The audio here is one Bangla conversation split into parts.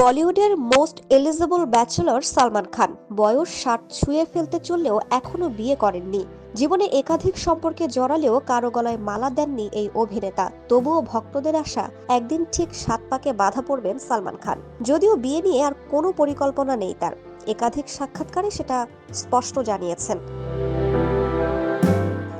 বলিউডের most eligible bachelor Salman Khan. বয়স ষাট, ছুঁয়ে ফেলতে চললেও এখনও বিয়ে করেননি। জীবনে একাধিক সম্পর্কে জড়ালেও কারও গলায় মালা দেননি এই অভিনেতা। তবুও ভক্তদের আশা, একদিন ঠিক সাত পাকে বাধা পড়বেন সালমান খান। যদিও বিয়ে নিয়ে আর কোনো পরিকল্পনা নেই তার। একাধিক সাক্ষাৎকারে সেটা স্পষ্ট জানিয়েছেন।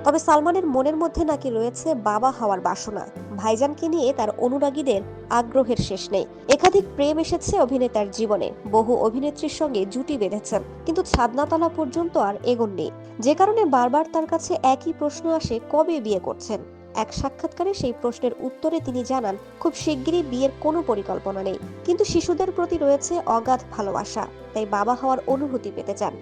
তবে সালমানের মনের মধ্যে নাকি রয়েছে বাবা হওয়ার বাসনা। ভাইজানকে নিয়ে তার অনুরাগীদের আগ্রহের শেষ নেই। একাধিক প্রেম এসেছে অভিনেতার জীবনে। বহু অভিনেত্রীর সঙ্গে জুটি বেঁধেছেন। কিন্তু ছাদনাতলা পর্যন্ত আর এগোননি যে কারণে বারবার তার কাছে একই প্রশ্ন আসে, কবে বিয়ে করছেন? এক সাক্ষাৎকারে সেই প্রশ্নের উত্তরে তিনি জানান, খুব শিগগিরই বিয়ের কোনো পরিকল্পনা নেই। কিন্তু শিশুদের প্রতি রয়েছে অগাধ ভালোবাসা। তাই বাবা হওয়ার অনুভূতি পেতে চান।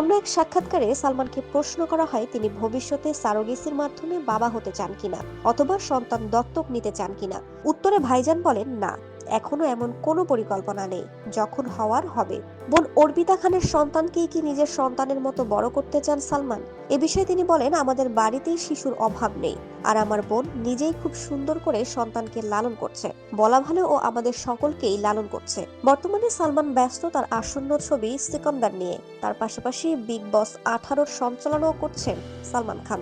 অন্য এক সাক্ষাৎকারে সালমানকে প্রশ্ন করা হয়, তিনি ভবিষ্যতে সারোগেসির মাধ্যমে বাবা হতে চান কিনা, অথবা সন্তান দত্তক নিতে চান কিনা। উত্তরে ভাইজান বলেন, না। এখনও এমন কোনো পরিকল্পনা নেই, যখন হওয়ার হবে। বোন অর্পিতা খানের সন্তানকেই কি নিজের সন্তানের মতো বড় করতে চান সালমান? এ বিষয়ে তিনি বলেন, আমাদের বাড়িতেই শিশুর অভাব নেই, আর আমার বোন নিজেই খুব সুন্দর করে সন্তানকে লালন করছে। বলা ভালো ও আমাদের সকলকেই লালন করছে। বর্তমানে সালমান ব্যস্ত তার আসন্ন ছবি সিকন্দার নিয়ে। তার পাশাপাশি বিগ বস আঠারোর সঞ্চালনাও করছেন সালমান খান।